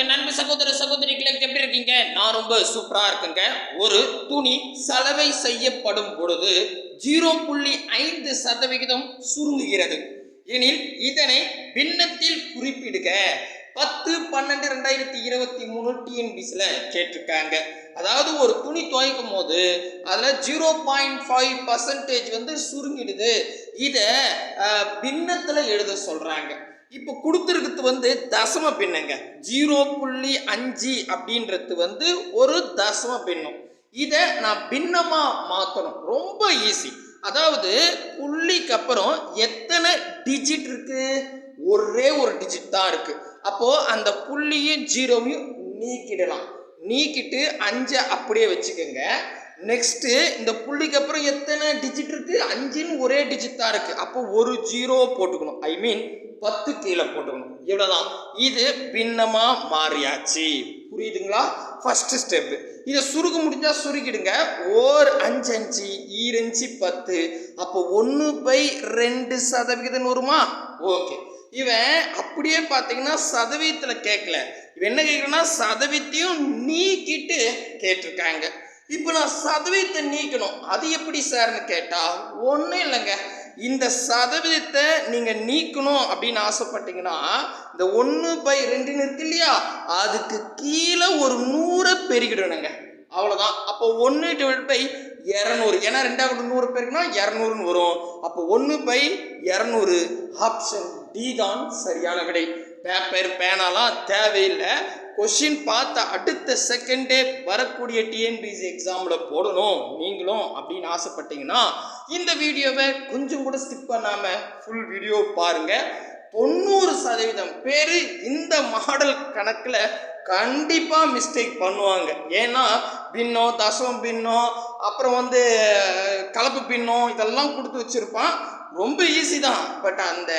என் நண்பு சகோதர சகோதரிகளை எப்படி இருக்கீங்க? நான் ரொம்ப சூப்பரா இருக்குங்க. ஒரு துணி சலவை செய்யப்படும் பொழுது ஜீரோ புள்ளி ஐந்து சதவிகிதம் சுருங்குகிறது. எனில் இதனை பின்னத்தில் குறிப்பிடுக. பத்து பன்னெண்டு ரெண்டாயிரத்தி இருபத்தி மூணு டிஎன்பிசியில் கேட்டிருக்காங்க. அதாவது ஒரு துணி துவைக்கும் போது அதில் ஜீரோ பாயிண்ட் ஃபைவ் பர்சன்டேஜ் வந்து சுருங்கிடுது. இதை பின்னத்தில் எழுத சொல்கிறாங்க இப்போ கொடுத்துருக்கிறது வந்து தசம பின்னங்க. ஜீரோ புள்ளி அஞ்சு அப்படின்றது வந்து ஒரு தசம பின்னம் இதை நான் பின்னமாக மாற்றணும் ரொம்ப ஈஸி அதாவது புள்ளிக்கு அப்புறம் எத்தனை டிஜிட் இருக்கு? ஒரே ஒரு டிஜிட் தான் இருக்கு. அப்போ அந்த புள்ளியும் ஜீரோவையும் நீக்கிடலாம். நீக்கிட்டு அஞ்சை அப்படியே வச்சுக்கோங்க. நெக்ஸ்ட்டு இந்த புள்ளிக்கு அப்புறம் எத்தனை டிஜிட் இருக்குது அஞ்சுன்னு ஒரே டிஜிட் தான் இருக்குது அப்போ ஒரு ஜீரோ போட்டுக்கணும். ஐ மீன் பத்து கீழே போட்டுக்கணும். இவ்வளோதான் இது பின்னமாக மாறியாச்சு. புரியுதுங்களா? ஃபஸ்ட்டு ஸ்டெப்பு இதை சுருக்க முடிஞ்சால் சுருக்கிடுங்க. ஓர் அஞ்சு அஞ்சு ஈரஞ்சு பத்து. அப்போ ஒன்று பை ரெண்டு சதவிகிதம் வருமா? ஓகே. இவன் அப்படியே பார்த்தீங்கன்னா சதவீதத்தில் கேட்கல. இவன் என்ன கேட்குறேன்னா சதவீதத்தையும் நீக்கிட்டு கேட்டிருக்காங்க. இப்போ நான் சதவீதத்தை நீக்கணும். அது எப்படி சார்னு கேட்டால் ஒன்றும் இல்லைங்க. இந்த சதவீதத்தை நீங்கள் நீக்கணும் அப்படின்னு ஆசைப்பட்டீங்கன்னா இந்த ஒன்று பை ரெண்டுன்னு இருக்கு இல்லையா? அதுக்கு கீழே ஒரு நூறை பெருகிடணுங்க அவ்வளோதான் அப்போ ஒன்று டிவைட் பை இரநூறு. ஏன்னா ரெண்டாவது நூறு பேருக்குன்னா இரநூறுன்னு வரும். அப்போ ஒன்று பை இரநூறு. ஆப்ஷன் டி தான் சரியான விடை. பேப்பர் பேனாலாம் தேவையில்லை. கொஷின் பார்த்த அடுத்த செகண்டே வரக்கூடிய டிஎன்பிசி எக்ஸாமில் போடணும். நீங்களும் அப்படின்னு ஆசைப்பட்டீங்கன்னா இந்த வீடியோவை கொஞ்சம் கூட ஸ்கிப் பண்ணாமல் ஃபுல் வீடியோ பாருங்கள் தொண்ணூறு சதவீதம் பேர் இந்த மாடல் கணக்கில் கண்டிப்பாக மிஸ்டேக் பண்ணுவாங்க. ஏன்னா பின்னம் தசம் பின்னம் அப்புறம் வந்து கலப்பு பின்னம் இதெல்லாம் கொடுத்து வச்சுருப்பான். ரொம்ப ஈஸி தான். பட் அந்த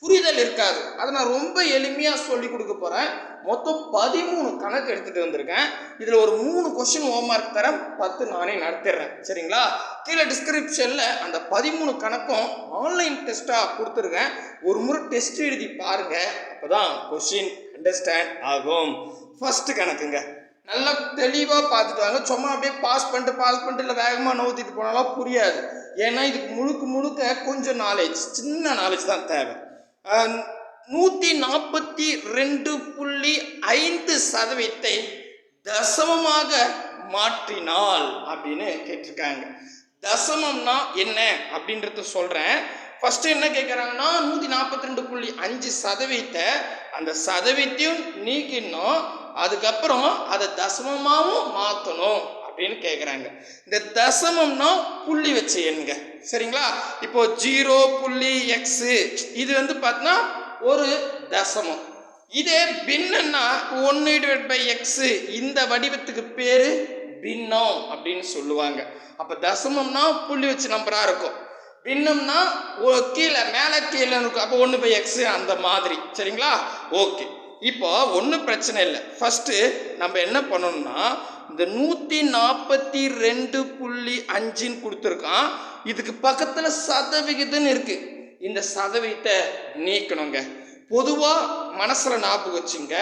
புரிதல் இருக்காது. அதை நான் ரொம்ப எளிமையாக சொல்லி கொடுக்க போகிறேன் மொத்தம் பதிமூணு கணக்கு எடுத்துகிட்டு வந்திருக்கேன். இதில் ஒரு மூணு கொஷின் ஹோம்ஒர்க் தரேன் பத்து நானே நடத்திடுறேன். சரிங்களா? கீழே டிஸ்கிரிப்ஷனில் அந்த பதிமூணு கணக்கும் ஆன்லைன் டெஸ்ட்டாக கொடுத்துருக்கேன். ஒரு முறை டெஸ்ட் எழுதி பாருங்கள் அப்போ தான் கொஷின் அண்டர்ஸ்டாண்ட் ஆகும். ஃபஸ்ட்டு கணக்குங்க. நல்லா தெளிவாக பார்த்துட்டு வாங்க. சும்மா அப்படியே பாஸ் பண்ணிட்டு பாஸ் பண்ணிட்டு இல்லை வேகமாக நோத்திட்டு போனாலும் புரியாது. ஏன்னா இதுக்கு முழுக்க முழுக்க கொஞ்சம் நாலேஜ் சின்ன நாலேஜ் தான் தேவை. நூற்றி நாற்பத்தி ரெண்டு புள்ளி ஐந்து சதவீதத்தை தசமமாக மாற்றினால் அப்படின்னு கேட்டிருக்காங்க. தசமம்னா என்ன அப்படின்றத சொல்கிறேன் ஃபஸ்ட்டு என்ன கேட்குறாங்கன்னா நூற்றி நாற்பத்தி ரெண்டு புள்ளி அஞ்சு சதவீதத்தை அந்த சதவீதத்தையும் நீக்கிடணும். அதுக்கப்புறம் அதை தசமமாகவும் மாற்றணும் அப்படின்னு கேட்குறாங்க இந்த தசமம்னா புள்ளி வச்சு எண்ங்க சரிங்களா? இப்போ ஜீரோ புள்ளி எக்ஸு இது வந்து பார்த்தீங்கன்னா ஒரு தசமம். இதே பின்னன்னா ஒன்று டிவைட் பை எக்ஸு இந்த வடிவத்துக்கு பேர் பின்னம் அப்படின்னு சொல்லுவாங்க. அப்போ தசமம்னா புள்ளி வச்சு நம்பராக இருக்கும். பின்னம்னா ஒ- கீழே மேலே கீழே இருக்கும். அப்போ ஒன்று பை எக்ஸு அந்த மாதிரி. சரிங்களா? ஓகே. இப்போ ஒன்றும் பிரச்சனை இல்லை. ஃபஸ்ட்டு நம்ம என்ன பண்ணணும்னா இந்த நூற்றி நாற்பத்தி ரெண்டு புள்ளி அஞ்சுன்னு கொடுத்துருக்கான். இதுக்கு பக்கத்தில் சதவிகிதம்னு இருக்குது இந்த சதவீதத்தை நீக்கணுங்க. பொதுவாக மனசில் ஞாபகம் வச்சுங்க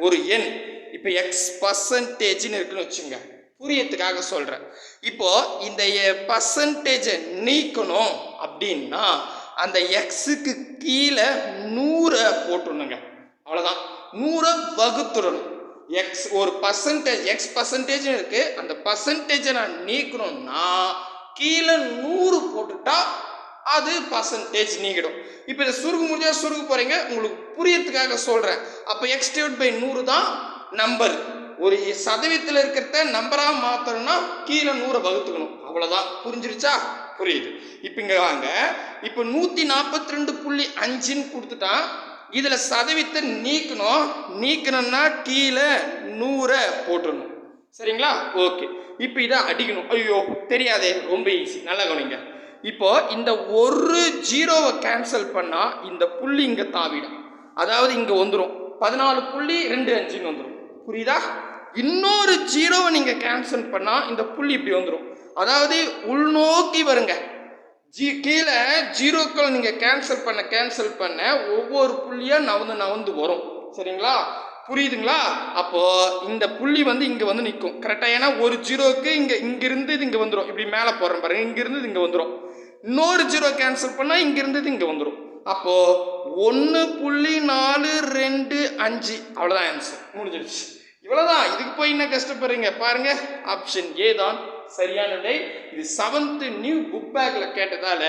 ஒரு எண். இப்போ எக்ஸ் பர்சன்டேஜ்னு இருக்குன்னு வச்சுங்க. புரியத்துக்காக சொல்கிறேன் இப்போ இந்த பர்சன்டேஜை நீக்கணும் அப்படின்னா அந்த எக்ஸுக்கு கீழே நூறை போட்டுடணுங்க. அவ்வளோதான் நூறை வகுத்துடணும். எக்ஸ் ஒரு பர்சன்டேஜ் எக்ஸ் பர்சன்டேஜ் இருக்குது அந்த பர்சன்டேஜை நான் நீக்கணும்னா கீழே நூறு போட்டுட்டா அது பர்சன்டேஜ் நீங்கிடும். இப்போ இதை சுருங்க முடிஞ்சால் சுருங்க போகிறீங்க உங்களுக்கு புரியறதுக்காக சொல்கிறேன் அப்போ எக்ஸ் டிவைட் பை நூறு தான் நம்பர் ஒரு சதவீதத்தில் இருக்கிறத நம்பராக மாற்றணும்னா கீழே நூறை வகுத்துக்கணும். அவ்வளோதான் புரிஞ்சிருச்சா? புரியுது. இப்போ இங்கே வாங்க. இப்போ நூற்றி நாற்பத்தி ரெண்டு புள்ளி அஞ்சுன்னு கொடுத்துட்டான் இதில் சதவீதத்தை நீக்கணும். நீக்கணும்னா கீழே நூறை போட்டுடணும் சரிங்களா? ஓகே. இப்போ இதை அடிக்கணும். ஐயோ தெரியாதே. ரொம்ப ஈஸி நல்லா கவனிங்க. இப்போ இந்த ஒரு ஜீரோவை கேன்சல் பண்ணால் இந்த புள்ளி இங்கே தாவிடும். அதாவது இங்கே வந்துடும் பதினாலு புள்ளி ரெண்டு அஞ்சுன்னு வந்துடும் புரியுதா? இன்னொரு ஜீரோவை நீங்கள் கேன்சல் பண்ணால் இந்த புள்ளி இப்படி வந்துடும் அதாவது உள்நோக்கி வருங்க. ஜி கீழே ஜீரோக்கள் நீங்கள் கேன்சல் பண்ண கேன்சல் பண்ண ஒவ்வொரு புள்ளியாக நவந்து நவந்து வரும். சரிங்களா? புரியுதுங்களா? அப்போது இந்த புள்ளி வந்து இங்கே வந்து நிற்கும் கரெக்டாக ஏன்னா ஒரு ஜீரோக்கு இங்கே இங்கிருந்து இது இங்கே வந்துடும் இப்படி மேலே போகிறோம் பாருங்க. இங்கிருந்து இது இங்கே வந்துடும் இன்னொரு ஜீரோ கேன்சல் பண்ணால் இங்கேருந்து இங்கே வந்துடும் அப்போது ஒன்று புள்ளி நாலு ரெண்டு அஞ்சு. அவ்வளோதான் ஆன்சர் முடிஞ்சிடுச்சு இவ்வளோதான் இதுக்கு போய் என்ன கஷ்டப்படுறீங்க? பாருங்கள் ஆப்ஷன் ஏ தான் சரியான விடை. இது செவன்த்து நியூ புக் பேக்கில் கேட்டதால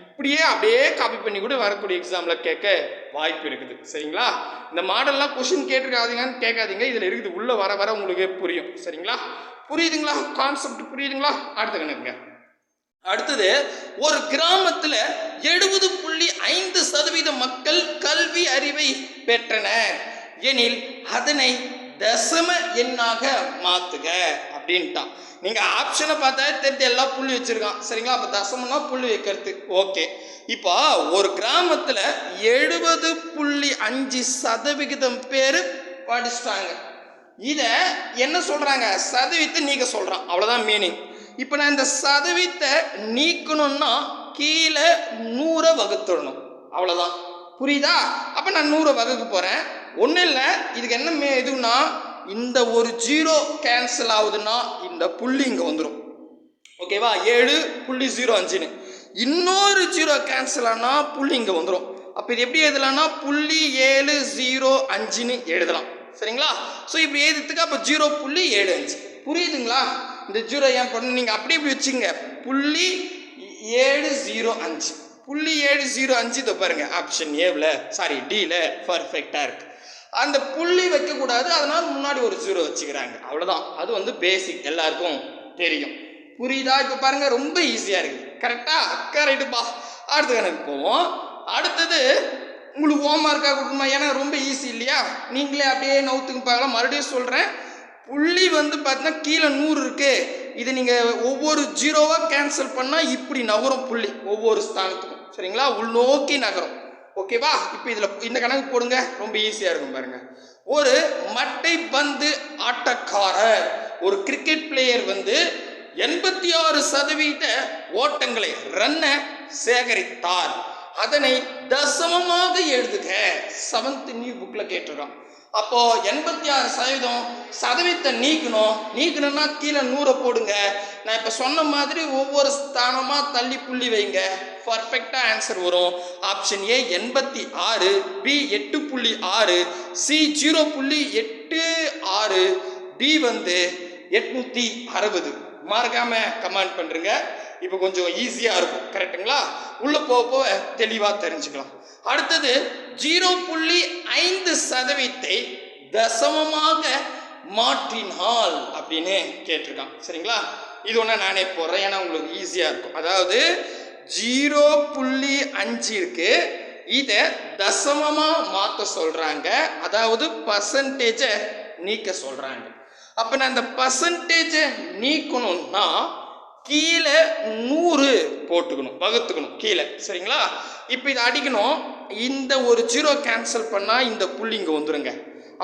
இப்படியே அப்படியே காப்பி பண்ணி கூட வரக்கூடிய எக்ஸாம்ல கேட்க வாய்ப்பு இருக்குது. சரிங்களா? இந்த மாடல்லாம் கொஷின் கேட்டிருக்காதீங்கன்னு கேட்காதீங்க. இதில் இருக்குது. உள்ளே வர வர உங்களுக்கு புரியும். சரிங்களா? புரியுதுங்களா? கான்செப்ட் புரியுதுங்களா? அடுத்த கணக்குங்க. அடுத்தது ஒரு கிராமத்தில் எழுபது புள்ளி ஐந்து சதவீத மக்கள் கல்வி அறிவை பெற்றனர். எனில் அதனை தசம எண்ணாக மாத்துக அப்படின்ட்டான். நீங்க ஆப்ஷனை பார்த்தா தெரிஞ்ச எல்லாம் புள்ளி வச்சிருக்கான். சரிங்களா? அப்ப தசமம்னா புள்ளி வைக்கிறது. ஓகே. இப்போ ஒரு கிராமத்தில் எழுபது புள்ளி அஞ்சு சதவிகிதம் பேர் படிச்சிட்டாங்க. இதை என்ன சொல்றாங்க? சதவீதத்தை நீங்கள் சொல்றான். அவ்வளோதான் மீனிங் இப்போ நான் இந்த சதவீத்தை நீக்கணும்னா கீழே நூறை வகுத்துடணும். அவ்வளோதான் புரியுதா? அப்போ நான் நூறை வகுக்க போகிறேன் ஒன்றும் இல்லை. இதுக்கு என்ன இதுனா இந்த ஒரு ஜீரோ கேன்சல் ஆகுதுன்னா இந்த புள்ளி இங்கே வந்துடும் ஓகேவா? ஏழு புள்ளி ஜீரோ அஞ்சுன்னு. இன்னொரு ஜீரோ கேன்சல் ஆனால் புள்ளி இங்கே வந்துடும் அப்போ இது எப்படி எழுதலாம்னா புள்ளி ஏழு ஜீரோ அஞ்சுன்னு எழுதலாம். சரிங்களா? ஸோ இப்படி எழுதுறதுக்கு அப்போ ஜீரோ புள்ளி ஏழு அஞ்சு. புரியுதுங்களா? இந்த ஜீரோ ஏன் பண்ணு நீங்கள் அப்படி இப்படி வச்சுங்க புள்ளி ஏழு ஜீரோ அஞ்சு. புள்ளி ஏழு ஜீரோ அஞ்சு இதை பாருங்க. ஆப்ஷன் ஏவில் சாரி டியில் பர்ஃபெக்டாக இருக்குது அந்த புள்ளி வைக்கக்கூடாது அதனால் முன்னாடி ஒரு ஜீரோ வச்சுக்கிறாங்க. அவ்வளோதான் அது வந்து பேசிக் எல்லாருக்கும் தெரியும். புரியுதா? இப்போ பாருங்கள் ரொம்ப ஈஸியாக இருக்குது கரெக்டா கரெக்டுப்பா அடுத்த கணக்கு போவோம். அடுத்தது உங்களுக்கு ஹோம்ஒர்க்காக கொடுக்கணுமா? ஏன்னா ரொம்ப ஈஸி இல்லையா? நீங்களே அப்படியே நவுத்துக்கு பார்க்கலாம். மறுபடியும் சொல்கிறேன் புள்ளி வந்து பார்த்தீங்கன்னா கீழே நூறு இருக்கு. இது நீங்கள் ஒவ்வொரு ஜீரோவாக கேன்சல் பண்ணால் இப்படி நகரும் புள்ளி ஒவ்வொரு ஸ்தானத்துக்கும். சரிங்களா? உள்நோக்கி நகரும். ஓகேவா இப்போ இதில் இந்த கணக்கு போடுங்க. ரொம்ப ஈஸியாக இருக்கும் பாருங்கள் ஒரு மட்டை பந்து ஆட்டக்காரர் ஒரு கிரிக்கெட் பிளேயர் வந்து எண்பத்தி ஆறு சதவீத ஓட்டங்களை ரன்னை சேகரித்தார். அதனை தசமமாக எழுதுக. செவன்த் நியூ புக்கில் கேட்டிருக்கான். அப்போது எண்பத்தி ஆறு சதவீதம் சதவீதத்தை நீக்கணும். நீக்கணும்னா கீழே நூறை போடுங்க. நான் இப்போ சொன்ன மாதிரி ஒவ்வொரு ஸ்தானமாக தள்ளி புள்ளி வைங்க. பர்ஃபெக்டாக ஆன்சர் வரும். ஆப்ஷன் ஏ எண்பத்தி ஆறு பி எட்டு புள்ளி ஆறு சி ஜீரோ புள்ளி எட்டு ஆறு டி வந்து எட்நூற்றி அறுபது. மறக்காமல் கமெண்ட் பண்ணுறேங்க இப்போ கொஞ்சம் ஈஸியாக இருக்கும். கரெக்ட்டுங்களா உள்ளே போக போக தெளிவாக தெரிஞ்சுக்கலாம். அடுத்தது ஜீரோ புள்ளி ஐந்து சதவீதத்தை தசமமாக மாற்றினால் அப்படின்னு கேட்டிருக்கான். சரிங்களா? இது ஒன்று நானே போடுறேன். ஏன்னா உங்களுக்கு ஈஸியாக இருக்கும். அதாவது ஜீரோ புள்ளி அஞ்சு இருக்குது இதை தசமமாக மாற்ற சொல்கிறாங்க அதாவது பர்சன்டேஜை நீக்க சொல்கிறாங்க அப்போ நான் அந்த பர்சன்டேஜை நீக்கணும்னா கீழே நூறு போட்டுக்கணும் வகுத்துக்கணும் கீழே. சரிங்களா? இப்போ இதை அடிக்கணும். இந்த ஒரு ஜீரோ கேன்சல் பண்ணால் இந்த புள்ளி இங்கே வந்துடுங்க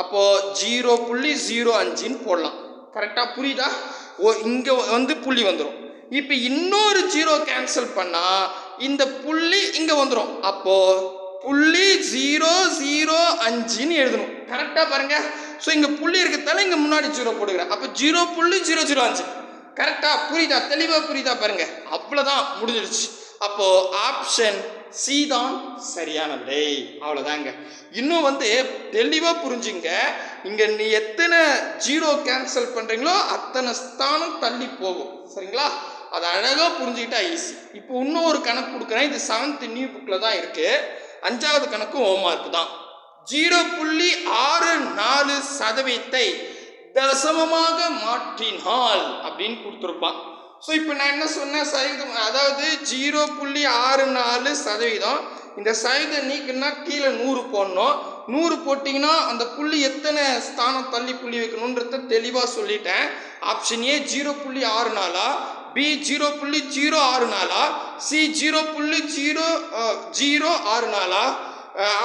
அப்போது ஜீரோ புள்ளி ஜீரோ அஞ்சுன்னு போடலாம். கரெக்டாக புரியுதா? ஓ இங்கே வந்து புள்ளி வந்துடும் இப்போ இன்னொரு ஜீரோ கேன்சல் பண்ணால் இந்த புள்ளி இங்கே வந்துடும் அப்போது புள்ளி ஜீரோ ஜீரோ அஞ்சுன்னு எழுதணும். கரெக்டாக பாருங்க. ஸோ இங்கே புள்ளி இருக்கிறதால இங்கே முன்னாடி ஜீரோ போடுகிறேன். அப்போ ஜீரோ புள்ளி ஜீரோ ஜீரோ அஞ்சு. கரெக்டாக புரியுதா? தெளிவாக புரியுதா பாருங்க. அவ்வளோதான் முடிஞ்சிடுச்சு அப்போ ஆப்ஷன் சி தான் சரியான விடை. அவ்வளோதாங்க இன்னும் வந்து தெளிவாக புரிஞ்சுங்க. இங்கே நீ எத்தனை ஜீரோ கேன்சல் பண்ணுறீங்களோ அத்தனை ஸ்தானம் தள்ளி போகும். சரிங்களா? அது அழகாக புரிஞ்சுக்கிட்டா ஈஸி இப்போ இன்னும் ஒரு கணக்கு கொடுக்குறேன். இது செவன்த் நியூ புக்கில் தான் இருக்குது அஞ்சாவது கணக்கும் ஹோம் மார்க் தான். ஜீரோ புள்ளி ஆறு நாலு சதவீதத்தை தசமமாக மாற்றினால் அப்படின்னு கொடுத்துருப்பான். ஸோ இப்போ நான் என்ன சொன்னேன்? சதவீதம் அதாவது ஜீரோ புள்ளி ஆறு நாலு சதவீதம். இந்த சதவீதம் நீக்குன்னா கீழே நூறு போடணும். நூறு போட்டிங்கன்னா அந்த புள்ளி எத்தனை ஸ்தானம் தள்ளி புள்ளி வைக்கணுன்றத தெளிவாக சொல்லிட்டேன். ஆப்ஷன் ஏ ஜீரோ புள்ளி ஆறு நாலா? பி ஜீரோ புள்ளி ஜீரோ ஆறு நாலா? சி ஜீரோ புள்ளி ஜீரோ ஜீரோ ஆறு நாலா?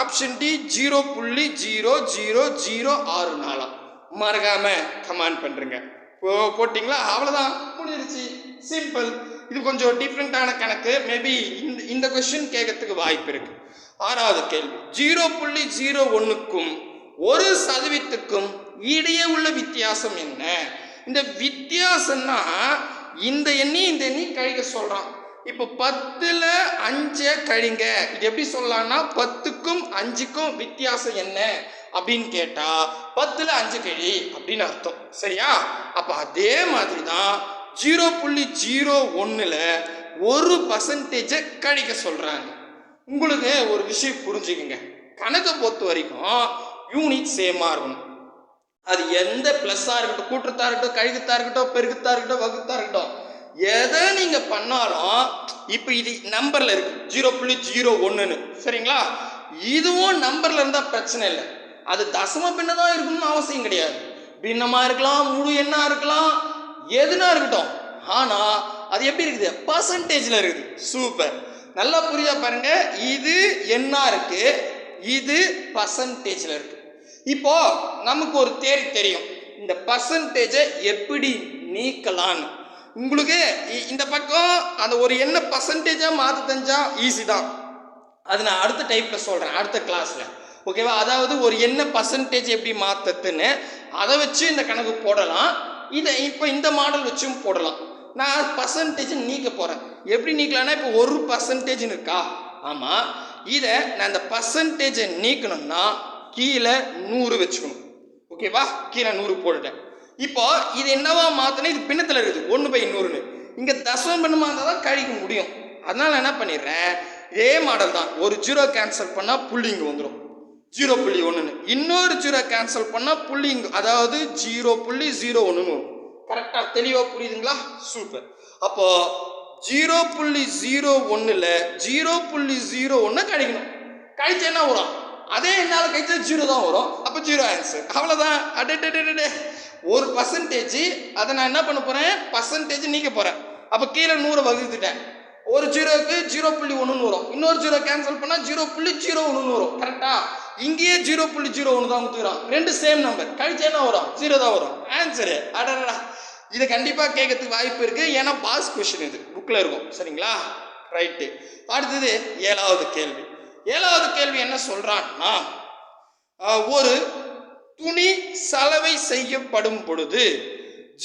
ஆப்ஷன் டி ஜீரோ புள்ளி ஜீரோ ஜீரோ ஜீரோ ஆறு நாலா? மறக்காமல் கமெண்ட் பண்ணுறங்க போ போட்டிங்களா? அவ்வளோதான் முடிஞ்சிருச்சு. சிம்பிள் இது கொஞ்சம் டிஃப்ரெண்ட்டான கணக்கு. மேபி இந்த இந்த கொஸ்டின் கேட்கறதுக்கு வாய்ப்பு இருக்கு. ஆறாவது கேள்வி. ஜீரோ புள்ளி ஜீரோ ஒன்றுக்கும் ஒரு சதவீதத்துக்கும் இடையே உள்ள வித்தியாசம் என்ன? இந்த வித்தியாசம்னா இந்த எண்ணி இந்த எண்ணி கழிக்க சொல்கிறான் இப்போ பத்தில் அஞ்சை கழிங்க. இது எப்படி சொல்லலாம்னா பத்துக்கும் அஞ்சுக்கும் வித்தியாசம் என்ன? அப்படின்னு கேட்டால் பத்தில் அஞ்சு கழி அப்படின்னு அர்த்தம். சரியா? அப்போ அதே மாதிரி தான் ஜீரோ புள்ளி ஜீரோ ஒன்றில் ஒரு பர்சன்டேஜை கழிக்க சொல்கிறாங்க உங்களுக்கு ஒரு விஷயம் புரிஞ்சுக்குங்க. கணக்கை பொறுத்த வரைக்கும் யூனிட் சேமாக இருக்கணும். அது எந்த ப்ளஸ்ஸாக இருக்கட்டும் கூட்டத்தாக இருக்கட்டும் கழுகுத்தா இருக்கட்டும் பெருக்குத்தா இருக்கட்டும் வகுத்தா இருக்கட்டும். எதை நீங்கள் பண்ணாலும் இப்போ இது நம்பரில் இருக்கு. ஜீரோ புள்ளி ஜீரோ ஒன்றுன்னு சரிங்களா? இதுவும் நம்பரில் இருந்தால் பிரச்சனை இல்லை. அது தசம பின்ன தான் இருக்கணும்னு அவசியம் கிடையாது. பின்னமாக இருக்கலாம் முழு எண்ணாக இருக்கலாம் எதுனா இருக்கட்டும். ஆனால் அது எப்படி இருக்குது? பர்சன்டேஜில் இருக்குது. சூப்பர் நல்லா புரியுதா பாருங்க. இது என்ன இருக்கு. இது பர்சன்டேஜில் இருக்கு. இப்போ நமக்கு ஒரு தேரி தெரியும். இந்த பர்சன்டேஜை எப்படி நீக்கலான்னு உங்களுக்கு இ- இந்த பக்கம் அந்த ஒரு என்ன பர்சன்டேஜாக மாற்ற தெரிஞ்சால் ஈஸி தான். அது நான் அடுத்த டைப்பில் சொல்கிறேன் அடுத்த கிளாஸில் ஓகேவா? அதாவது ஒரு என்ன பர்சன்டேஜ் எப்படி மாற்றுறதுன்னு அதை வச்சு இந்த கணக்கு போடலாம். இதை இப்போ இந்த மாடல் வச்சும் போடலாம். நான் பர்சன்டேஜ் நீக்க போகிறேன் எப்படி நீக்கலாம்னா இப்போ ஒரு பர்சன்டேஜ்னு இருக்கா? ஆமாம் இதை நான் இந்த பர்சன்டேஜை நீக்கணும்னா கீழே நூறு வச்சுக்கணும். ஓகேவா? கீழே நூறு போட்டுட்டேன். இப்போ இது என்னவா மாற்றினா இது பின்னத்தில் இருக்குது. ஒன்று பை நூறுன்னு. இங்கே தசமம் பண்ணமாக இருந்தால் தான் கழிக்க முடியும். அதனால் என்ன பண்ணிடுறேன்? இதே மாடல் தான். ஒரு ஜீரோ கேன்சல் பண்ணால் புள்ளி இங்கே வந்துடும் ஜீரோ புள்ளி ஒன்றுன்னு இன்னொரு ஜீரோ கேன்சல் பண்ணால் புள்ளி அதாவது ஜீரோ புள்ளி ஜீரோ ஒன்றுன்னு வரும். கரெக்டாக தெளிவாக புரியுதுங்களா? சூப்பர் அப்போ ஜீரோ புள்ளி ஜீரோ ஒன்றில் ஜீரோ புள்ளி ஜீரோ ஒன்று கழிக்கணும். கழிச்சு என்ன வரும்? அதே என்னால் கழிச்சா ஜீரோ தான் வரும். அப்போ ஜீரோ ஆன்சர் அவ்வளோதான் அடே ஒரு பர்சன்டேஜ் அதை நான் என்ன பண்ண போகிறேன் பர்சன்டேஜ் நீக்க போகிறேன் அப்போ கீழே நூறை வகுத்துட்டேன். ஒரு ஜீரோக்கு ஜீரோ புள்ளி ஒன்றுன்னு வரும். இன்னொரு ஜீரோ கேன்சல் பண்ணால் ஜீரோ புள்ளி ஜீரோ ஒன்றுன்னு வரும். கரெக்டாக இங்கேயே ஜீரோ புள்ளி ஜீரோ ஒன்று தான் கொடுத்துக்கிறான் ரெண்டு சேம் நம்பர் கழிச்சு என்ன வரும்? ஜீரோ தான் வரும். ஆன்சரு அடடா இது கண்டிப்பாக கேட்கறதுக்கு வாய்ப்பு இருக்குது ஏன்னா பாஸ் கொஷின் இது. புக்கில் இருக்கும். சரிங்களா? ரைட்டு அடுத்தது ஏழாவது கேள்வி. ஏழாவது கேள்வி என்ன சொல்கிறான்னா ஒரு துணி சலவை செய்யப்படும் பொழுது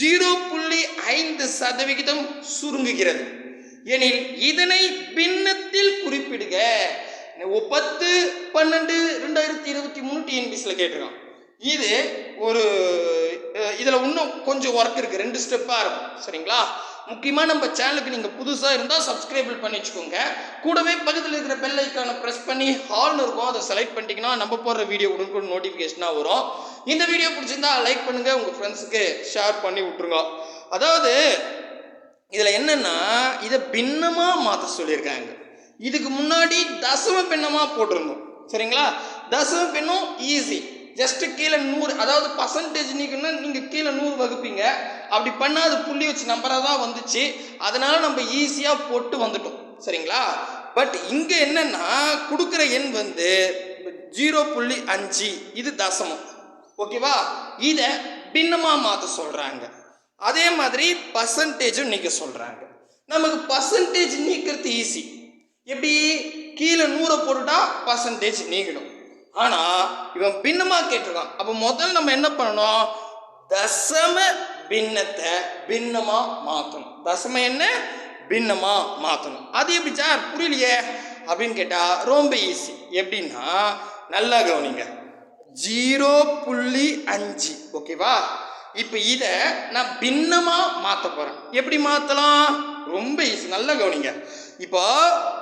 ஜீரோ புள்ளி ஐந்து சதவிகிதம் சுருங்குகிறது. எனில் இதனை பின்னத்தில் குறிப்பிடுக. பத்து பன்னெண்டு ரெண்டாயிரத்தி இருபத்தி மூணு டிஎன்பிசியில் கேட்டிருக்கான். இது ஒரு இதில் இன்னும் கொஞ்சம் ஒர்க் இருக்குது ரெண்டு ஸ்டெப்பாக இருக்கும் சரிங்களா? முக்கியமாக நம்ம சேனலுக்கு நீங்கள் புதுசாக இருந்தால் சப்ஸ்கிரைபிள் பண்ணி வச்சுக்கோங்க. கூடவே பக்கத்தில் இருக்கிற பெல் ஐக்கானை ப்ரெஸ் பண்ணி ஹால்னு இருக்கும் அதை செலக்ட் பண்ணிட்டீங்கன்னா நம்ம போடுற வீடியோ உடனுக்குடன் நோட்டிஃபிகேஷனாக வரும். இந்த வீடியோ பிடிச்சிருந்தா லைக் பண்ணுங்கள் உங்கள் ஃப்ரெண்ட்ஸுக்கு ஷேர் பண்ணி விட்ருங்க அதாவது இதில் என்னென்னா இதை பின்னமாக மாற்ற சொல்லியிருக்காங்க. இதுக்கு முன்னாடி தசம பின்னமாக போட்டிருந்தோம். சரிங்களா? தசம பின்னம் ஈஸி ஜஸ்ட் கீழே நூறு அதாவது பர்சன்டேஜ் நீக்கணும்னா நீங்கள் கீழே நூறு வகுப்பீங்க. அப்படி பண்ணால் அது புள்ளி வச்சு நம்பராக தான் வந்துச்சு. அதனால நம்ம ஈஸியாக போட்டு வந்துட்டோம். சரிங்களா? பட் இங்கே என்னென்னா கொடுக்குற எண் வந்து ஜீரோ புள்ளி அஞ்சு. இது தசமம். ஓகேவா இதை பின்னமாக மாற்ற சொல்கிறாங்க அதே மாதிரி பர்சன்டேஜும் நீக்க சொல்கிறாங்க நமக்கு பர்சன்டேஜ் நீக்கிறது ஈஸி எப்படி? கீழே நூறை போட்டுட்டா பர்சன்டேஜ் நீங்கிடும். ஆனால் இவன் பின்னமாக கேட்டிருக்கான். அப்போ முதல்ல நம்ம என்ன பண்ணணும்? தசம பின்னத்தை பின்னமாக மாற்றணும் தசம என்ன? பின்னமாக மாற்றணும் அது எப்படி சார் புரியலையே? அப்படின்னு கேட்டால் ரொம்ப ஈஸி எப்படின்னா நல்லா கவனிங்க. ஜீரோ புள்ளி அஞ்சு. ஓகேவா இப்போ இதை நான் பின்னமாக மாற்ற போகிறேன் எப்படி மாற்றலாம் ரொம்ப ஈஸி நல்லா கவனிங்க. இப்போ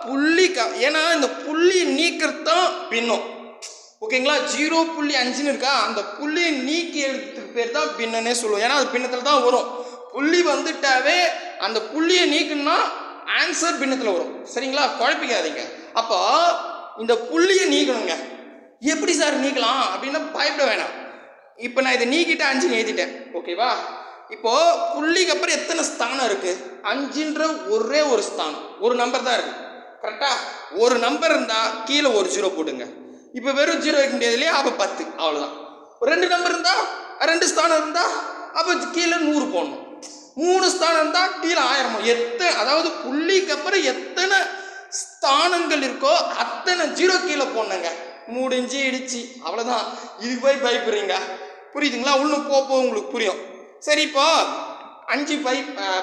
புள்ளி க ஏன்னா இந்த புள்ளி நீக்கிறது தான் பின்னம். ஓகேங்களா? ஜீரோ புள்ளி அஞ்சுன்னு இருக்கா? அந்த புள்ளியை நீக்கி எடுத்துக்கு பேர் தான் பின்னனே சொல்லுவோம். ஏன்னா அது பின்னத்தில் தான் வரும். புள்ளி வந்துட்டாவே அந்த புள்ளியை நீக்கணும்னா ஆன்சர் பின்னத்தில் வரும். சரிங்களா? குழப்பிக்காதீங்க. அப்போ இந்த புள்ளியை நீக்கணுங்க. எப்படி சார் நீக்கலாம்? அப்படின்னா பயப்பட வேணாம். இப்போ நான் இதை நீக்கிட்ட அஞ்சுன்னு எழுதிட்டேன் ஓகேவா இப்போ புள்ளிக்கு அப்புறம் எத்தனை ஸ்தானம் இருக்கு? அஞ்சுன்ற ஒரே ஒரு ஸ்தானம். ஒரு நம்பர் தான் இருக்கு. கரெக்டா ஒரு நம்பர் இருந்தா கீழே ஒரு ஜீரோ போட்டுங்க. இப்போ வெறும் ஜீரோ வைக்க முடியாது இல்லையா? அப்போ பத்து. அவ்வளோதான் ரெண்டு நம்பர் இருந்தா ரெண்டு ஸ்தானம் இருந்தா அப்போ கீழே நூறு போடணும். மூணு ஸ்தானம் இருந்தா கீழே ஆயிரம் எத்தனை அதாவது புள்ளிக்கு அப்புறம் எத்தனை ஸ்தானங்கள் இருக்கோ அத்தனை ஜீரோ கீழே போடணுங்க. முடிஞ்சிடுச்சு அவ்வளோதான் இதுக்கு போய் பயப்படுறீங்க. புரியுதுங்களா? இன்னும் போக உங்களுக்கு புரியும். சரி இப்போ அஞ்சு பை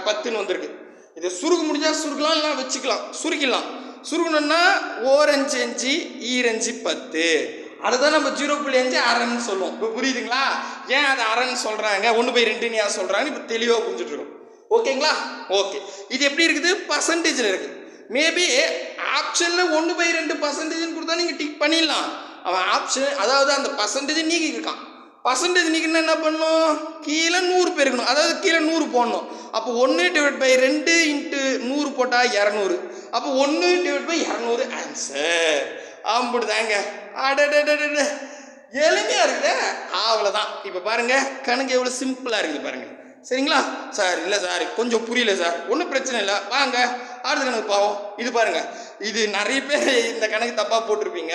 பத்துன்னு வந்திருக்கு. இதை சுருக்க முடிஞ்சால் சுருக்கலாம் இல்லை வச்சுக்கலாம். சுருக்கிடலாம். சுருக்கணும்னா ஓரஞ்சு அஞ்சு ஈரஞ்சு பத்து. அதுதான் நம்ம ஜீரோ புள்ளி அஞ்சு அரைன்னு சொல்லுவோம். இப்போ புரியுதுங்களா? ஏன் அது அரைன்னு சொல்கிறாங்க ஒன்று பை ரெண்டுன்னு ஏன் சொல்கிறாங்க இப்போ தெளிவாக புரிஞ்சுட்ருக்கோம். ஓகேங்களா? ஓகே. இது எப்படி இருக்குது? பர்சன்டேஜில் இருக்குது மேபி ஆப்ஷனில் ஒன்று பை ரெண்டு பர்சன்டேஜ்னு கொடுத்தா நீங்கள் டிக் பண்ணிடலாம். அவன் ஆப்ஷன் அதாவது அந்த பர்சன்டேஜ் நீக்கி இருக்கான் பர்சன்டேஜ் நீக்கினா என்ன பண்ணணும் கீழே நூறு பெருக்கணும் அதாவது கீழே நூறு போடணும். அப்போ ஒன்று டிவைட் பை ரெண்டு இன்ட்டு நூறு போட்டால் இரநூறு. அப்போ ஒன்று டிவைட் பை இரநூறு ஆன்சர் ஆம்பிடுதாங்க அடடடடட. எளிமையாக இருக்குதே. அவ்வளோதான் இப்போ பாருங்க கணக்கு எவ்வளோ சிம்பிளாக இருக்குது பாருங்கள் சரிங்களா? சார் இல்லை சார் கொஞ்சம் புரியல சார். ஒன்றும் பிரச்சனை இல்லை. வாங்க அடுத்த கணக்கு பாவம் இது பாருங்க. இது நிறைய பேர் இந்த கணக்கு தப்பாக போட்டிருப்பீங்க.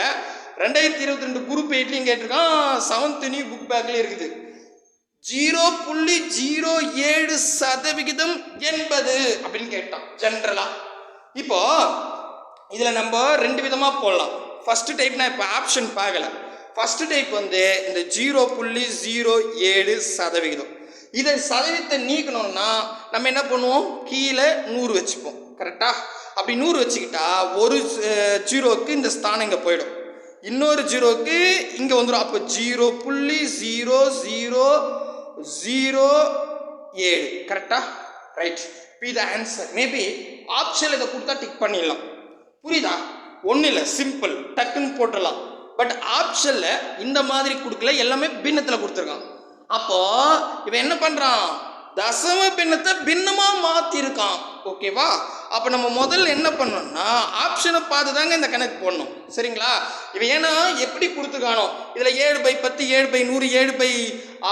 ரெண்டாயிரத்தி இருபத்தி ரெண்டு குரூப் எயிட்லையும் கேட்டிருக்கான் செவன்த் நியூ புக் பேக்லேயும் இருக்குது. ஜீரோ புள்ளி ஜீரோ ஏழு சதவிகிதம் என்பது அப்படின்னு கேட்டான் ஜென்ரலா இப்போ இதில் நம்ம ரெண்டு விதமாக போடலாம். ஃபர்ஸ்ட் டைப் நான் இப்போ ஆப்ஷன் பார்க்கல. ஃபர்ஸ்ட் டைப் வந்து இந்த ஜீரோ புள்ளி ஜீரோ ஏழு சதவிகிதம். இதை சதவீதத்தை நீக்கணும்னா நம்ம என்ன பண்ணுவோம்? கீழே நூறு வச்சுப்போம். கரெக்டாக அப்படி நூறு வச்சுக்கிட்டா ஒரு ஜீரோவுக்கு இந்த ஸ்தானம் இங்கே போயிடும். இன்னொரு ஜீரோக்கு இங்கே வந்துடும் அப்போ ஜீரோ புள்ளி ஜீரோ ஜீரோ ஜீரோ ஏழு. கரெக்டா ரைட் இப்போ இது ஆன்சர் மேபி ஆப்ஷன் இதை கொடுத்தா டிக் பண்ணிடலாம். புரியுதா? ஒன்றும் இல்லை சிம்பிள் டக்குன்னு போட்டுடலாம். பட் ஆப்ஷனில் இந்த மாதிரி கொடுக்கல எல்லாமே பின்னத்தில் கொடுத்துருக்கான். அப்போ இவன் என்ன பண்ணுறான் தசம பின்னத்தை பின்னமாக மாற்றிருக்கான் ஓகேவா அப்போ நம்ம முதல்ல என்ன பண்ணோம்னா ஆப்ஷனை பார்த்து தாங்க இந்த கணக்கு போடணும். சரிங்களா? இவன் ஏன்னா எப்படி கொடுத்துருக்கானோ இதில் ஏழு பை பத்து ஏழு பை நூறு ஏழு பை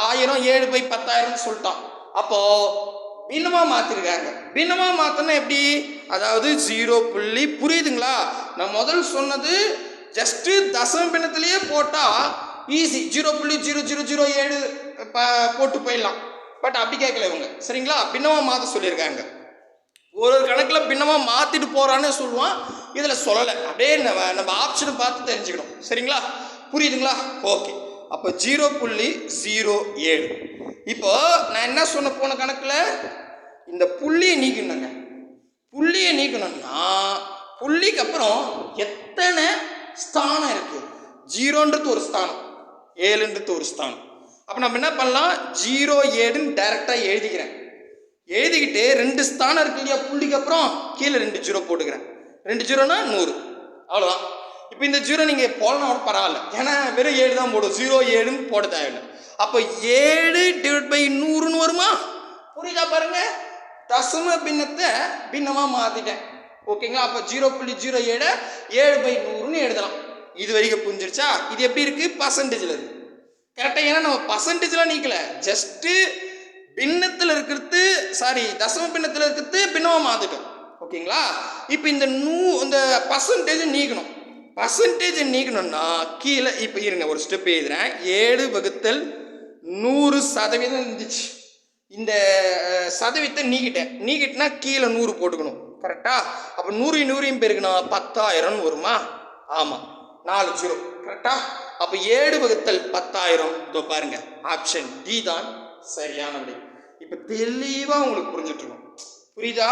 ஆயிரம் ஏழு பை பத்தாயிரம்னு சொல்லிட்டான். அப்போது பின்னமாக மாற்றிருக்காங்க பின்னமாக மாற்றினா எப்படி? அதாவது ஜீரோ புள்ளி புரியுதுங்களா? நான் முதல் சொன்னது ஜஸ்ட்டு தசம பின்னத்திலேயே போட்டால் ஈஸி ஜீரோ புள்ளி ஜீரோ ஜீரோ ஜீரோ ஏழு ப போட்டு போயிடலாம். பட் அப்படி கேட்கல இவங்க. சரிங்களா? பின்னமாக மாற்ற சொல்லியிருக்காங்க. ஒரு ஒரு கணக்கில் பின்னமாக மாற்றிட்டு போகிறான்னு சொல்லுவான். இதில் சொல்லலை. அப்படியே நம்ம நம்ம ஆப்ஷனை பார்த்து தெரிஞ்சுக்கணும். சரிங்களா? புரியுதுங்களா? ஓகே அப்போ ஜீரோ புள்ளி ஜீரோ ஏழு. இப்போ நான் என்ன சொன்ன போன கணக்கில்? இந்த புள்ளியை நீக்கணுங்க. புள்ளியை நீக்கணும்னா புள்ளிக்கு அப்புறம் எத்தனை ஸ்தானம் இருக்குது ஜீரோன்றது ஒரு ஸ்தானம். ஏழுன்றது ஒரு ஸ்தானம். அப்போ நம்ம என்ன பண்ணலாம்? ஜீரோ ஏடுன்னு டைரெக்டாக எழுதிக்கிறேன். எழுதிக்கிட்டு ரெண்டு ஸ்தானம் இருக்கு இல்லையா? புள்ளிக்கு அப்புறம் கீழே ரெண்டு ஜீரோ போட்டுக்கிறேன். ரெண்டு ஜீரோனா நூறு. அவ்வளோதான் இப்போ இந்த ஜீரோ நீங்கள் போடலாம் கூட பரவாயில்ல. ஏன்னா வெறும் ஏழு தான் போடும். ஜீரோ ஏழுன்னு போட தேவையில்லை. அப்போ ஏழு டிவைட் பை நூறுன்னு வருமா? புரியுதா பாருங்க? தசம பின்னத்தை பின்னமாக மாற்றிட்டேன் ஓகேங்களா? அப்போ ஜீரோ புள்ளி ஜீரோ ஏழு ஏழு பை நூறுன்னு எழுதலாம். இது வரைக்கும் புரிஞ்சிருச்சா? இது எப்படி இருக்குது பர்சன்டேஜில் இருக்குது கரெக்டாக ஏன்னா நம்ம பர்சன்டேஜ்லாம் நீக்கல. ஜஸ்ட்டு பின்னத்தில் இருக்கிறது சாரி தசம பின்னத்தில் இருக்கிறது பின்னமாக மாற்றிட்டோம் ஓகேங்களா? இப்போ இந்த நூ இந்த பர்சன்டேஜ் நீக்கணும். பர்சன்டேஜ் நீக்கணும்னா கீழே இப்போ இருங்க ஒரு ஸ்டெப் எழுதுறேன். ஏழு வகுத்தல் நூறு சதவீதம் இருந்துச்சு. இந்த சதவீதத்தை நீக்கிட்டேன். நீக்கிட்டேன்னா கீழே நூறு போட்டுக்கணும். கரெக்டாக அப்போ நூறு நூறையும் பெருக்கணும் பத்தாயிரம்னு வருமா? ஆமாம் நாலு ஜீரோ. கரெக்டா? அப்போ ஏழு வகுத்தல் பத்தாயிரம். இதோ பாருங்க. ஆப்ஷன் டி தான் சரியான விடை இப்போ தெளிவாக உங்களுக்கு புரிஞ்சுட்டு புரியுதா?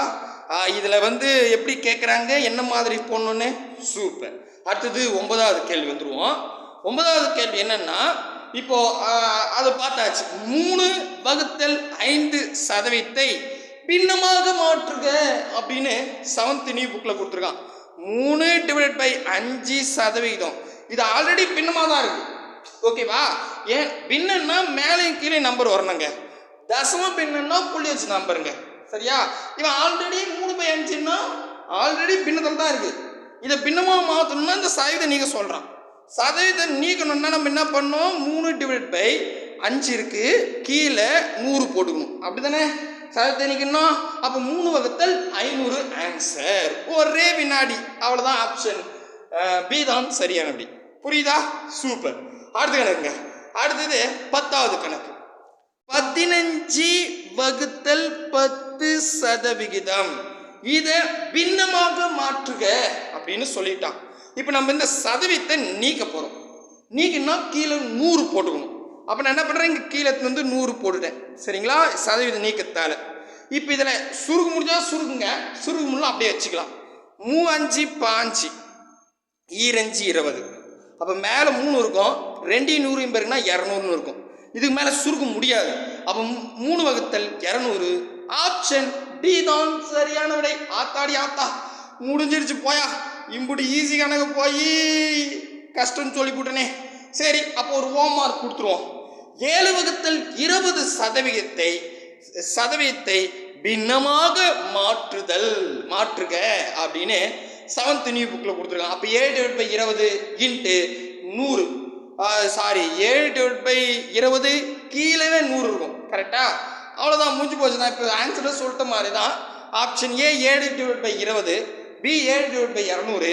இதில் வந்து எப்படி கேட்குறாங்க என்ன மாதிரி போடணுன்னு சூப்பர் அடுத்தது ஒன்பதாவது கேள்வி வந்துருவோம். ஒன்பதாவது கேள்வி என்னன்னா இப்போ அதை பார்த்தாச்சு. மூணு வகுத்தல் ஐந்து சதவீதத்தை பின்னமாக மாற்றுக அப்படின்னு செவன்த் நியூ புக்கில் கொடுத்துருக்கான். மூணு டிவைட் பை அஞ்சு சதவீதம். இது ஆல்ரெடி பின்னமாக தான் இருக்கு. ஓகேவா ஏன்? பின்னன்னா மேலேயும் கீழே நம்பர் வரணுங்க. தசம பின்னன்னா புள்ளி வச்சு நம்பருங்க சரியா? இவன் ஆல்ரெடி மூணு பை அஞ்சுன்னா ஆல்ரெடி பின்னத்தில் தான் இருக்கு. இதை பின்னமாக மாற்றணும்னா இந்த சதவீதம் நீக்க சொல்கிறான் சதவீதம் நீக்கணும்னா நம்ம என்ன பண்ணோம் மூணு டிவைட் பை அஞ்சு இருக்கு. கீழே நூறு போட்டுக்கணும். அப்படிதானே? சதவீதம் நீக்கணும். அப்போ மூணு வகுத்தல் ஐநூறு ஆன்சர் ஒரே வினாடி. அவ்வளோதான் ஆப்ஷன் பி தான் சரியானபடி புரியுதா? சூப்பர். அடுத்த கணக்குங்க. அடுத்தது பத்தாவது கணக்கு. பதினஞ்சு வகுத்தல் பத்து சதவிகிதம். இதை பின்னமாக மாற்றுக அப்படின்னு சொல்லிட்டான். இப்போ நம்ம இந்த சதவீதத்தை நீக்க போகிறோம் நீக்கினா கீழே நூறு போட்டுக்கணும். அப்போ நான் என்ன பண்ணுறேன் இங்கே கீழே வந்து நூறு போட்டுட்டேன். சரிங்களா? சதவீதம் நீக்கத்தால். இப்போ இதில் சுருகு முடிஞ்சால் சுருகுங்க. சுருகு முடியல அப்படியே வச்சுக்கலாம். மூ அஞ்சு பாஞ்சு ஈரஞ்சு இருபது. அப்போ மேலே மூணு இருக்கும் ரெண்டையும் நூறு பேருக்குன்னா இரநூறுன்னு இருக்கும். இதுக்கு மேலே சுருக்க முடியாது. அப்போ மூணு வகுத்தல் இரநூறு. ஆப்ஷன் டி தான் சரியான விடை. ஆத்தாடி ஆத்தா. முடிஞ்சிருச்சு போயா. இம்புடி ஈஸி கணக்கு போய் கஷ்டம்னு சொல்லி போட்டனே சரி அப்போ ஒரு ஓம் மார்க் கொடுத்துருவோம். ஏழு வகுத்தல் இருபது சதவிகிதத்தை சதவீதத்தை பின்னமாக மாற்றுதல் மாற்றுக அப்படின்னு செவன்த் நியூ புக்கில் கொடுத்துருக்காங்க. அப்போ ஏழு டிவைட் பை இருபது இன்ட்டு நூறு. சாரி ஏழு டிவைட் பை இருபது கீழே நூறு இருக்கும். கரெக்டாக அவ்வளோதான் முடிஞ்சு போச்சு தான் இப்போ ஆன்சரை சொல்லிட்ட மாதிரி தான் ஆப்ஷன் ஏ ஏழு டிவைட் பை இருபது பி ஏழு டிவைட் பை இரநூறு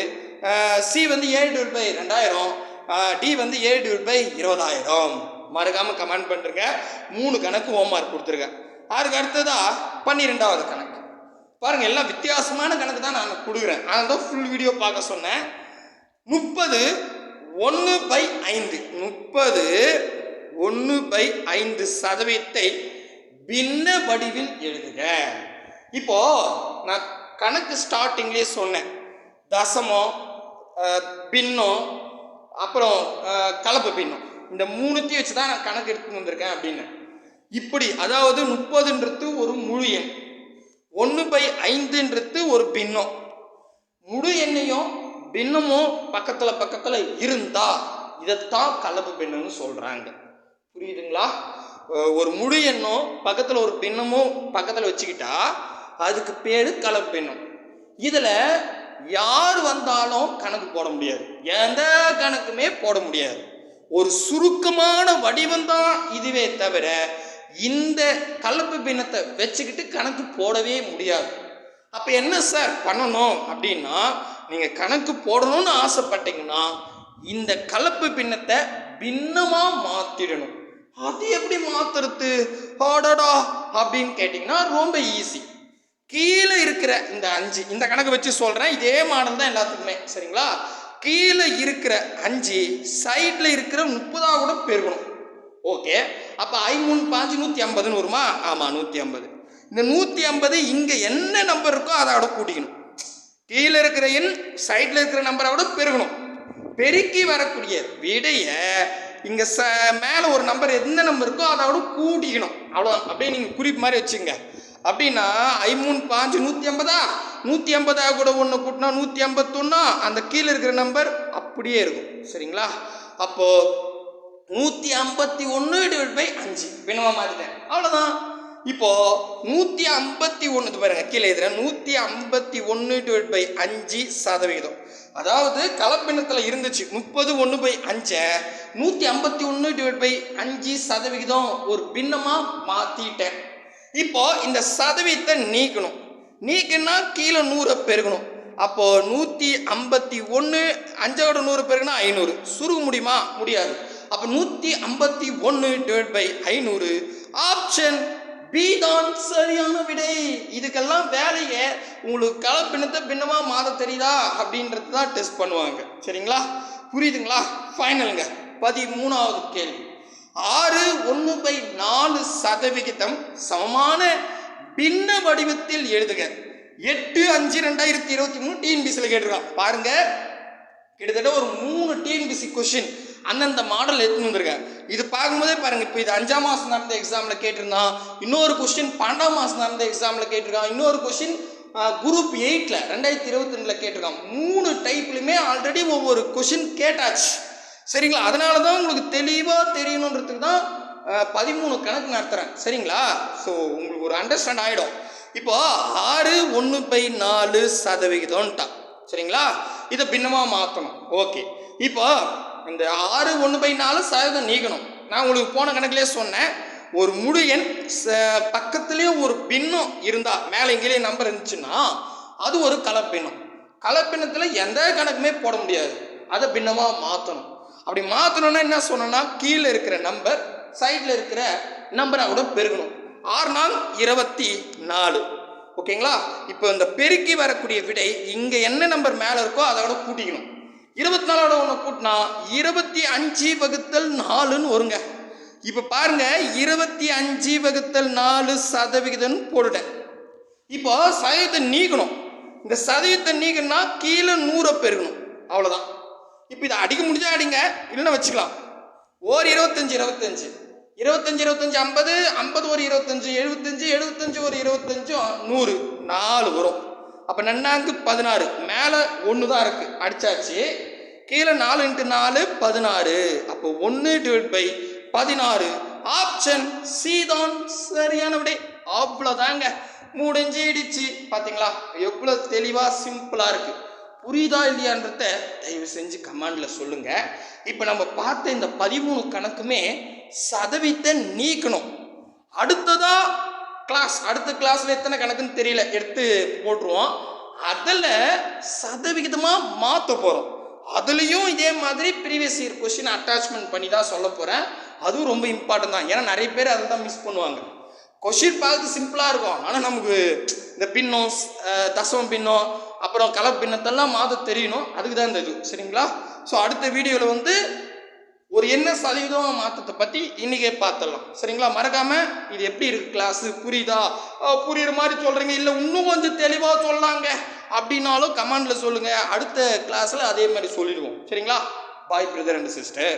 சி வந்து ஏழு டிவைட் பை ரெண்டாயிரம் டி வந்து ஏழு டிவைட் பை இருபதாயிரம். மறக்காமல் கமெண்ட் பண்ணுறங்க மூணு கணக்கு ஹோம்ஒர்க் கொடுத்துருக்கேன். அதுக்கு அடுத்ததாக பன்னிரெண்டாவது கணக்கு. பாருங்க எல்லாம் வித்தியாசமான கணக்கு தான் நான் கொடுக்குறேன். அதனால் தான் ஃபுல் வீடியோ பார்க்க சொன்னேன். முப்பது ஒன்று பை ஐந்து. முப்பது ஒன்று பை ஐந்து சதவீதத்தை பின்ன வடிவில் எழுதுக. இப்போ நான் கணக்கு ஸ்டார்டிங்லேயே சொன்னேன். தசமம் பின்னம் அப்புறம் கலப்பு பின்னம் இந்த மூணுத்தையும் வச்சு தான் நான் கணக்கு எடுத்துன்னு வந்திருக்கேன் அப்படின்னு. இப்படி அதாவது முப்பதுன்றது ஒரு முழு எண். ஒன்று பை ஐந்துன்றது ஒரு பின்னம். முழு எண்ணையும் பின்னமும் பக்கத்தில் பக்கத்தில் இருந்தா இதைத்தான் கலப்பு பின்னம்னு சொல்கிறாங்க புரியுதுங்களா? ஒரு முழு எண்ணும் பக்கத்தில் ஒரு பின்னமும் பக்கத்தில் வச்சுக்கிட்டா அதுக்கு பேர் கலப்பு பின்னம். இதில் யார் வந்தாலும் கணக்கு போட முடியாது. எந்த கணக்குமே போட முடியாது. ஒரு சுருக்கமான வடிவம் தான் இதுவே தவிர இந்த கலப்பு பின்னத்தை வச்சுக்கிட்டு கணக்கு போடவே முடியாது. அப்போ என்ன சார் பண்ணணும் அப்படின்னா நீங்கள் கணக்கு போடணும்னு ஆசைப்பட்டீங்கன்னா இந்த கலப்பு பின்னத்தை பின்னமாக மாற்றிடணும் அது எப்படி மாத்துறது? ஆடடா அப்படின்னு கேட்டிங்கன்னா ரொம்ப ஈஸி கீழே இருக்கிற இந்த அஞ்சு இந்த கணக்கு வச்சு சொல்கிறேன் இதே மாடல் தான் எல்லாத்துக்குமே சரிங்களா? கீழே இருக்கிற அஞ்சு சைடில் இருக்கிற முப்பதாக கூட பெருகணும். ஓகே? அப்போ ஐ மூணு பாஞ்சு நூற்றி ஐம்பதுன்னு வருமா? ஆமாம் நூற்றி ஐம்பது இந்த நூற்றி ஐம்பது இங்கே என்ன நம்பர் இருக்கோ அதோட கூட்டிக்கணும். கீழே இருக்கிற எண் சைடில் இருக்கிற நம்பரை விட பெருகணும். பெருக்கி வரக்கூடிய விடைய இங்கே ச மேலே ஒரு நம்பர் எந்த நம்பர் இருக்கோ அதோட கூட்டிக்கணும். அவ்வளோதான் அப்படியே நீங்கள் குறிப்பு மாதிரி வச்சுங்க அப்படின்னா ஐமூணு பாஞ்சு நூற்றி ஐம்பதா நூற்றி ஐம்பதா கூட ஒன்று கூட்டினா நூற்றி ஐம்பத்தொன்னா அந்த கீழே இருக்கிற நம்பர் அப்படியே இருக்கும். சரிங்களா? அப்போது நூற்றி ஐம்பத்தி ஒன்று டிவைட் பை அஞ்சு. பின்னமாக மாற்றிட்டேன் அவ்வளோதான் இப்போது நூற்றி ஐம்பத்தி ஒன்று பாருங்க கீழே எழுதுறேன். நூற்றி ஐம்பத்தி ஒன்று டிவைட் பை அஞ்சு சதவிகிதம். அதாவது கலப்பினத்தில் இருந்துச்சு. முப்பது ஒன்று பை அஞ்சை நூற்றி ஐம்பத்தி ஒன்று டிவைட் பை அஞ்சு சதவிகிதம். ஒரு பின்னமாக மாற்றிட்டேன் இப்போது இந்த சதவீதத்தை நீக்கணும். நீக்கினா கீழே நூறை பெருகணும். அப்போது நூற்றி ஐம்பத்தி ஒன்று அஞ்சோட நூறு பெருகுனா ஐநூறு. சுருக முடியுமா? முடியாது. அப்போ நூற்றி ஐம்பத்தி ஒன்று டிவைட் பை ஐநூறு. ஆப்ஷன் பி தான் சரியான விடை. இதுக்கெல்லாம் வேலையை உங்களுக்கு கலப்பினத்தை பின்னமாக மாத தெரியுதா? அப்படின்றது தான் டெஸ்ட் பண்ணுவாங்க. சரிங்களா? புரியுதுங்களா? ஃபைனலுங்க பதிமூணாவது கேள்வி. ஆறு ஒன்று பை நாலு சதவிகிதம் சமமான பின்ன வடிவத்தில் எழுதுக. எட்டு அஞ்சு ரெண்டாயிரத்தி இருபத்தி மூணு டிஎன்பிசியில் கேட்டிருக்கான். பாருங்க. கிட்டத்தட்ட ஒரு மூணு டிஎன்பிசி கொஷின் அந்தந்த மாடல் எடுத்துன்னு வந்திருக்கேன் இது பார்க்கும்போதே பாருங்க இப்போ இது அஞ்சாம் மாதம் நடந்த எக்ஸாமில் கேட்டிருந்தான். இன்னொரு கொஸ்டின் பன்னெண்டாம் மாதம் நடந்த எக்ஸாமில் கேட்டிருக்கான். இன்னொரு கொஸ்டின் குரூப் எயிட்டில் ரெண்டாயிரத்தி இருபத்தி ரெண்டில் கேட்டிருக்கான். மூணு டைப்லையுமே ஆல்ரெடி ஒவ்வொரு கொஷின் கேட்டாச்சு. சரிங்களா? அதனால தான் உங்களுக்கு தெளிவாக தெரியணுன்றதுக்கு தான் பதிமூணு கணக்கு நடத்துகிறேன் சரிங்களா? ஸோ உங்களுக்கு ஒரு அண்டர்ஸ்டாண்ட் ஆகிடும் இப்போ ஆறு ஒன்று பை நாலு சதவிகிதம்ட்டான். சரிங்களா? இதை பின்னமாக மாற்றணும் ஓகே இப்போ இந்த ஆறு ஒன்று பை நாலு சதவீதம் நீக்கணும். நான் உங்களுக்கு போன கணக்குலேயே சொன்னேன் ஒரு முழு எண் ச- பக்கத்துலேயே ஒரு பின்னம் இருந்தால் மேலே எங்கேயே நம்பர் இருந்துச்சுன்னா அது ஒரு கலப்பின்னம். கலப்பினத்தில் எந்த கணக்குமே போட முடியாது. அதை பின்னமாக மாற்றணும் அப்படி மாற்றணும்னா என்ன சொன்னோன்னா கீழே இருக்கிற நம்பர் சைடில் இருக்கிற நம்பரை கூட பெருகணும். ஆறு நாள் இருபத்தி நாலு. ஓகேங்களா? இப்போ இந்த பெருக்கி வரக்கூடிய விடை இங்கே என்ன நம்பர் மேலே இருக்கோ அதோட கூட்டிக்கணும். இருபத்தி நாலோட ஒன்று கூட்டினா இருபத்தி அஞ்சு வகுத்தல் நாலுன்னு வருங்க. இப்போ பாருங்க இருபத்தி அஞ்சு வகுத்தல் நாலு சதவிகிதம்னு போட்டுட்டேன். இப்போ சதவீதத்தை நீக்கணும். இந்த சதவீதத்தை நீக்கணும்னா கீழே நூறை பெருகணும் அவ்வளோதான் இப்போ இதை அடிக்க முடிஞ்சா அடிங்க இல்லைன்னா வச்சுக்கலாம். ஓர் இருபத்தஞ்சு இருபத்தஞ்சு. இருபத்தஞ்சு இருபத்தஞ்சு ஐம்பது ஐம்பது ஒரு இருபத்தஞ்சு எழுபத்தஞ்சு எழுபத்தஞ்சு ஒரு இருபத்தஞ்சு நூறு. நாலு வரும். அப்போ நன்னாங்கு பதினாறு. மேலே ஒன்று தான் இருக்குது அடித்தாச்சு கீழே நாலு இன்ட்டு நாலு பதினாறு. அப்போ ஒன்று டிவைட் பை பதினாறு. ஆப்ஷன் சி தான். சரியான விடை. அவ்வளோதாங்க முடிஞ்சிடுச்சு பார்த்தீங்களா எவ்வளோ தெளிவாக சிம்பிளாக இருக்குது புரியுதா இல்லையான்றத தயவு செஞ்சு கமாண்டில் சொல்லுங்கள் இப்போ நம்ம பார்த்த இந்த பதிமூணு கணக்குமே சதவீதத்தை நீக்கணும். அடுத்ததாக கிளாஸ் அடுத்த கிளாஸ்ல எத்தனை கணக்குன்னு தெரியல எடுத்து போட்டுருவோம். அதில் சதவிகிதமாக மாற்ற போகிறோம் அதுலேயும் இதே மாதிரி ப்ரீவியஸ் இயர் கொஸ்டின் அட்டாச்மெண்ட் பண்ணி தான் சொல்ல போகிறேன் அதுவும் ரொம்ப இம்பார்ட்டன்ட் தான். ஏன்னா நிறைய பேர் அதை தான் மிஸ் பண்ணுவாங்க. கொஷின் பார்த்து சிம்பிளாக இருக்கும். ஆனால் நமக்கு இந்த பின்னம் தசவம் பின்னம் அப்புறம் கலர் பின்னத்தெல்லாம் தெரியணும். அதுக்கு தான் இந்த இது. சரிங்களா? ஸோ அடுத்த வீடியோவில் வந்து ஒரு என்ன சதவீதம் மாற்றத்தை பற்றி இன்றைக்கே பார்த்துடலாம். சரிங்களா? மறக்காமல் இது எப்படி இருக்கு கிளாஸு புரியுதா? புரியுற மாதிரி சொல்கிறீங்க இல்லை இன்னும் கொஞ்சம் தெளிவாக சொல்லாங்க. அப்படின்னாலும் கமெண்டில் சொல்லுங்கள் அடுத்த கிளாஸில் அதே மாதிரி சொல்லிடுவோம். சரிங்களா? பாய் பிரதர் அண்ட் சிஸ்டர்